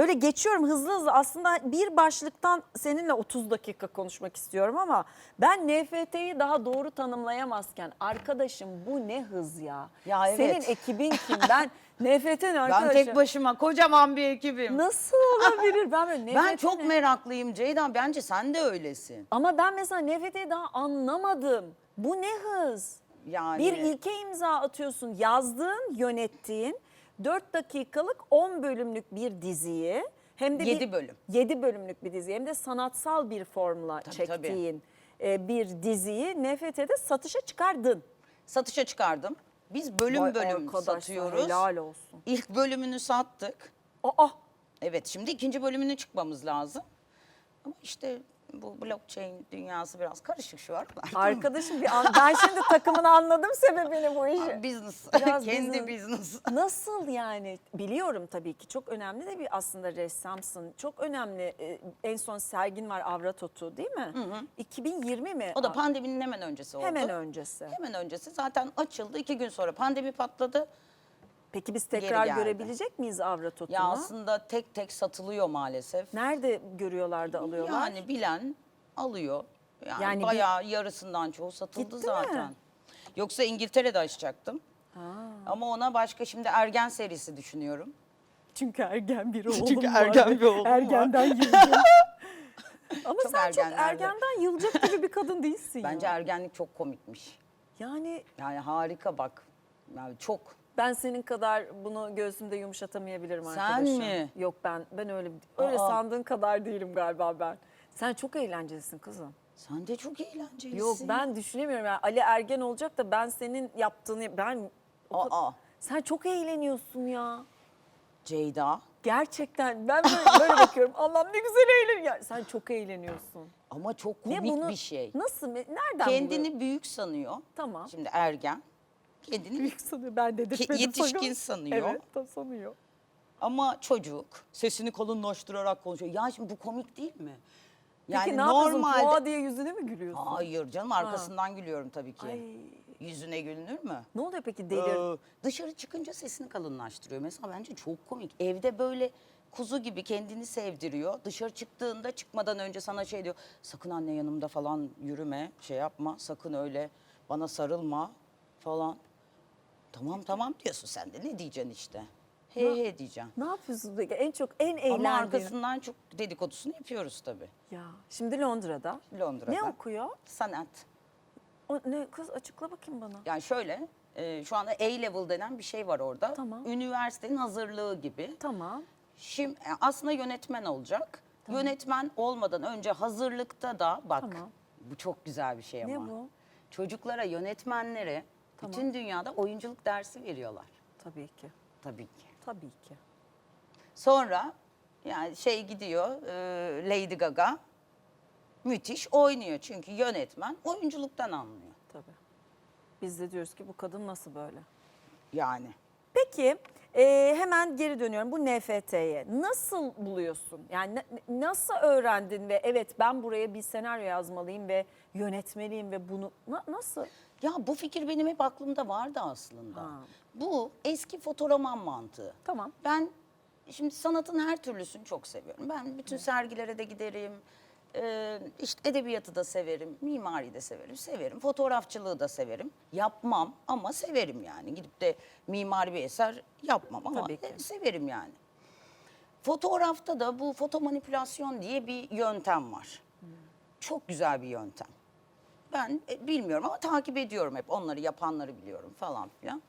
Böyle geçiyorum hızlı hızlı aslında bir başlıktan seninle 30 dakika konuşmak istiyorum ama ben NFT'yi daha doğru tanımlayamazken arkadaşım bu ne hız ya. Ya evet. Senin ekibin kim? Ben NFT'nin Ben arkadaşım. tek başıma kocaman bir ekibim. Nasıl olabilir? Ben böyle Ben çok ne? meraklıyım Ceyda. Bence sen de öylesin. Ama ben mesela NFT'yi daha anlamadım. Bu ne hız? Yani Bir ilke imza atıyorsun. Yazdığın, yönettiğin 4 dakikalık 10 bölümlük bir diziyi hem de Yedi bölüm. 7 bölümlük bir dizi hem de sanatsal bir formla Tabii, çektiğin e, bir diziyi NFT'de satışa çıkardın. satışa çıkardım. Biz bölüm Vay bölüm satıyoruz. Helal olsun. İlk bölümünü sattık. Aa, Evet şimdi ikinci bölümünü çıkmamız lazım. Ama işte bu blockchain dünyası biraz karışık şu aralar. arkadaşım bir an, ben şimdi takımını anladım sebebini bu işi. Business. Biraz Kendi business. Nasıl yani? Biliyorum tabii ki çok önemli de bir aslında ressamsın. Çok önemli. e, En son sergin var Avratotu değil mi? 2020 mi? O da pandeminin hemen öncesi oldu. Hemen öncesi. Hemen öncesi zaten açıldı. iki gün sonra pandemi patladı. Peki biz tekrar geldi. görebilecek miyiz Avratotu'nu? Ya aslında tek tek satılıyor maalesef. Nerede görüyorlar da alıyorlar? Yani bilen alıyor. Yani, Yani bir- bayağı yarısından çoğu satıldı Gitti mi? zaten. Yoksa İngiltere'de açacaktım. Ama ona başka şimdi Ergen serisi düşünüyorum. Çünkü ergen bir oğlum Çünkü ergen bir oğlum var. Ergenden yılacak. Ama Çok sen çok ergenlerde. ergenden yılacak gibi bir kadın değilsin Bence ya. ergenlik çok komikmiş. Yani Yani harika bak. Yani çok. Ben senin kadar bunu göğsümde yumuşatamayabilirim Sen arkadaşım. mi? Yok ben ben öyle öyle Aa. sandığın kadar değilim galiba ben. Sen çok eğlencelisin kızım. Sen de çok eğlencelisin. Yok ben düşünemiyorum yani Ali Ergen olacak da ben senin yaptığını ben o kad- Aa, sen çok eğleniyorsun ya. Ceyda. Gerçekten ben böyle, böyle bakıyorum. Allah'ım ne güzel eğlen. Ya, sen çok eğleniyorsun. Ama çok komik bir şey. Nasıl? Nereden Kendini buluyor? büyük sanıyor. Tamam. Şimdi ergen. Kendini büyük sanıyor. Ben dedirtmedim Ki- yetişkin sanıyor. Evet da sanıyor. Ama çocuk sesini kalınlaştırarak konuşuyor. Ya şimdi bu komik değil mi? Yani Peki ne yapıyorsun? normalde Pua diye yüzüne mi gülüyorsun? Hayır canım arkasından gülüyorum tabii ki. Ay. Yüzüne gülünür mü? Ne oluyor peki delir? Ee, dışarı çıkınca sesini kalınlaştırıyor. Mesela bence çok komik. Evde böyle kuzu gibi kendini sevdiriyor. Dışarı çıktığında çıkmadan önce sana şey diyor. Sakın anne yanımda falan yürüme, şey yapma. Sakın öyle bana sarılma falan. Tamam tamam diyorsun sen de. Ne diyeceksin işte? He he diyeceksin. Ne yapıyorsun peki? En çok en Ama eğlendiğin. arkasından çok dedikodusunu yapıyoruz tabii. Ya şimdi Londra'da. Londra'da. Ne okuyor? Sanat. O ne kız açıkla bakayım bana. Yani şöyle, e, şu anda A-level denen bir şey var orada. Tamam. Üniversitenin hazırlığı gibi. Tamam. Şimdi e, aslında yönetmen olacak. Yönetmen olmadan önce hazırlıkta da bak Tamam. bu çok güzel bir şey ama. Ne bu? Çocuklara, yönetmenlere Tamam. bütün dünyada oyunculuk dersi veriyorlar. Tabii ki. Tabii ki. Tabii ki. Sonra yani şey gidiyor e, Lady Gaga müthiş oynuyor çünkü yönetmen oyunculuktan anlıyor. Tabii. Biz de diyoruz ki bu kadın nasıl böyle? Yani. Peki e, hemen geri dönüyorum bu NFT'ye. Nasıl buluyorsun? Yani na- nasıl öğrendin ve evet ben buraya bir senaryo yazmalıyım ve yönetmeliyim ve bunu na- nasıl? Ya bu fikir benim hep aklımda vardı aslında. Ha. Bu eski fotoğraman mantığı. Tamam. Ben şimdi sanatın her türlüsünü çok seviyorum. Ben bütün sergilere de giderim. Ee, işte edebiyatı da severim, mimari de severim, severim. Fotoğrafçılığı da severim. Yapmam ama severim yani. Gidip de mimari bir eser yapmam ama Tabii ki. e, severim yani. Fotoğrafta da bu foto manipülasyon diye bir yöntem var. Çok güzel bir yöntem. Ben e, bilmiyorum ama takip ediyorum hep. Onları yapanları biliyorum falan filan.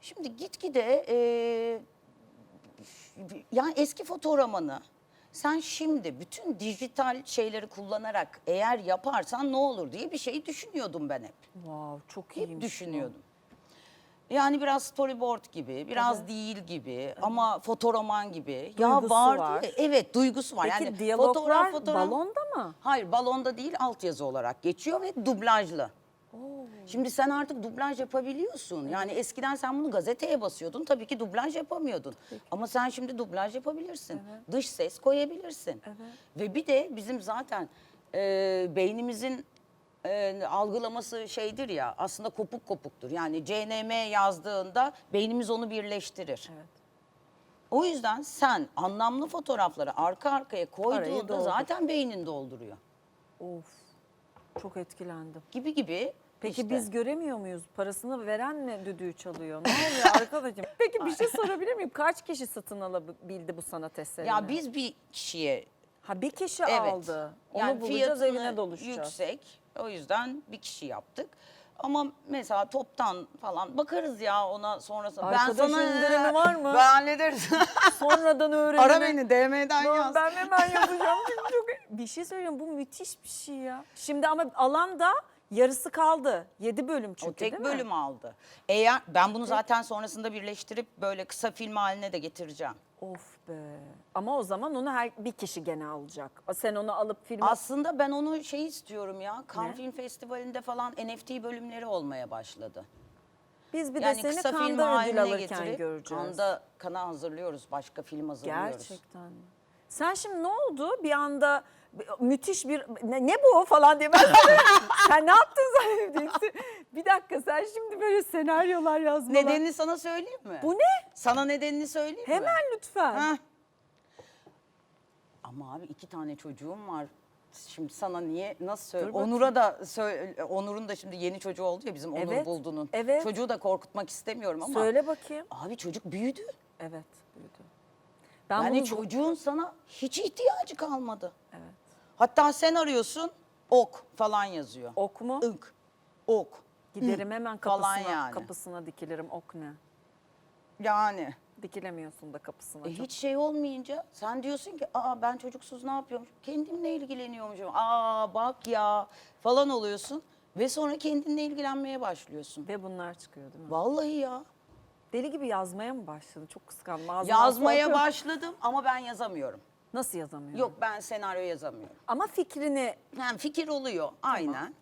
Şimdi gitgide e, yani eski fotoğramanı sen şimdi bütün dijital şeyleri kullanarak eğer yaparsan ne olur diye bir şey düşünüyordum ben hep. Wow çok Hep iyiymiş. bu. düşünüyordum. Yani biraz storyboard gibi, biraz değil gibi ama fotoğraman gibi. ya Duygusu vardı var. Evet, duygusu var. Peki yani diyaloglar balonda mı? Hayır, balonda değil, altyazı olarak geçiyor ve dublajlı. Şimdi sen artık dublaj yapabiliyorsun. Yani eskiden sen bunu gazeteye basıyordun. Tabii ki dublaj yapamıyordun. Ama sen şimdi dublaj yapabilirsin. Dış ses koyabilirsin. Ve bir de bizim zaten e, beynimizin e, algılaması şeydir ya aslında kopuk kopuktur. Yani CNM yazdığında beynimiz onu birleştirir. Evet. O yüzden sen anlamlı fotoğrafları arka arkaya koyduğunda doldur. zaten beynin dolduruyor. Of. Çok etkilendim. Gibi gibi. Peki işte. biz göremiyor muyuz? Parasını veren mi düdüğü çalıyor? Ne oluyor arkadaşım? Peki bir şey sorabilir miyim? Kaç kişi satın alabildi bu sanat eserini? ya biz bir kişiye Ha bir kişi evet. aldı. Onu yani bulacağız fiyatını evine doluşacağız. yüksek. O yüzden bir kişi yaptık. Ama mesela toptan falan bakarız ya ona sonrası. Arkadaş indirimi var mı? Ben hallederiz. Sonradan öğrenmek. Ara beni DM'den Ben- yaz. Ben hemen yazacağım. Çünkü çok... Bir şey söyleyeyim bu müthiş bir şey ya. Şimdi ama alan da yarısı kaldı. 7 bölüm çünkü O tek değil bölüm mi? aldı. Eğer ben bunu zaten sonrasında birleştirip böyle kısa film haline de getireceğim. Of be. Ama o zaman onu her bir kişi gene alacak. Sen onu alıp filme... Aslında ben onu şey istiyorum ya. Cannes Ne? Film Festivali'nde falan NFT bölümleri olmaya başladı. Biz bir de seni kısa film kanda ödül alırken göreceğiz. kanda kana hazırlıyoruz. Başka film hazırlıyoruz. Gerçekten. mi? Sen şimdi ne oldu? Bir anda müthiş bir ne, ne bu falan diye ben sen ne yaptın zannediyorsun? Bir dakika sen şimdi böyle senaryolar yazmalar. Nedenini sana söyleyeyim mi? Bu ne? Sana nedenini söyleyeyim mi? Hemen lütfen. Heh. Ama abi iki tane çocuğum var. Şimdi sana niye nasıl söyle? Dur bakayım. Onur'a da söyle, Onur'un da şimdi yeni çocuğu oldu ya bizim Onur Evet, Buldu'nun. evet. Çocuğu da korkutmak istemiyorum ama. Söyle bakayım. Abi çocuk büyüdü. Evet büyüdü. Ben yani bunu çocuğun sana hiç ihtiyacı kalmadı. Evet. Hatta sen arıyorsun ok falan yazıyor. ok mu? Ink, ok. Giderim hemen falan kapısına, yani. kapısına dikilirim. Ok ne? Yani Dikilemiyorsun da kapısına. e, çok. hiç şey olmayınca sen diyorsun ki aa ben çocuksuz ne yapıyorum? Kendimle ilgileniyormuşum. Aa bak ya falan oluyorsun. Ve sonra kendinle ilgilenmeye başlıyorsun. Ve bunlar çıkıyor değil mi? Vallahi ya. Deli gibi yazmaya mı başladın? Çok kıskandım. Ağzımdan Yazmaya korkuyorum. başladım ama ben yazamıyorum. Nasıl yazamıyorum? Yok ben senaryo yazamıyorum. Ama fikrini Yani fikir oluyor aynen.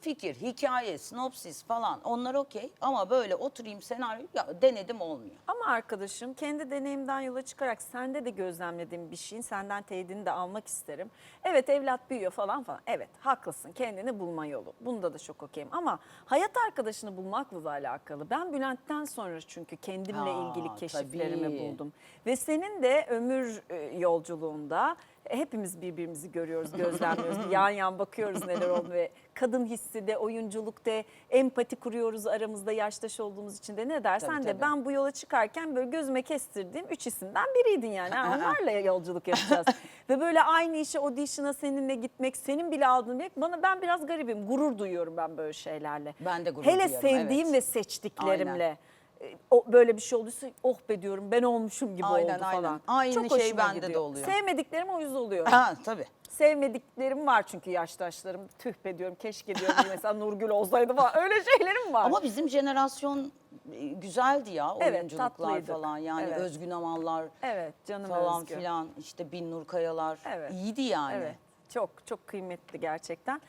Fikir, hikaye, sinopsis falan onlar okey. Ama böyle oturayım senaryo ya denedim olmuyor. Ama arkadaşım kendi deneyimden yola çıkarak sende de gözlemlediğim bir şeyin senden teyidini de almak isterim. Evet evlat büyüyor falan falan. Evet haklısın kendini bulma yolu. Bunda da çok okeyim. Ama hayat arkadaşını bulmakla da alakalı. Ben Bülent'ten sonra çünkü kendimle Aa, ilgili keşiflerimi tabii. buldum. Ve senin de ömür e, yolculuğunda hepimiz birbirimizi görüyoruz, gözlemliyoruz. yan yan bakıyoruz neler oldu ve kadın hissi de, oyunculuk de, empati kuruyoruz aramızda yaştaş olduğumuz için de ne dersen Tabii, de tabii. ben bu yola çıkarken böyle gözüme kestirdiğim üç isimden biriydin yani. Ha, Onlarla yolculuk yapacağız. ve böyle aynı işe audition'a seninle gitmek, senin bile aldığın bir bana ben biraz garibim. Gurur duyuyorum ben böyle şeylerle. Ben de gurur Hele duyuyorum, sevdiğim evet. ve seçtiklerimle. E, O böyle bir şey olduysa oh be diyorum ben olmuşum gibi Aynen, oldu aynen. falan. Aynı Çok şey hoşuma bende de gidiyor. oluyor. Sevmediklerim o yüzden oluyor. Ha tabii. Sevmediklerim var çünkü yaştaşlarım. Tüh be diyorum keşke diyorum mesela Nurgül olsaydı falan. Öyle şeylerim var. Ama bizim jenerasyon e, güzeldi ya Evet, oyunculuklar tatlıydık. falan. Yani Evet. Özgün Amallar evet canım falan Özgü. filan işte Binnur Kayalar Evet. iyiydi yani. Evet. Çok çok kıymetli gerçekten.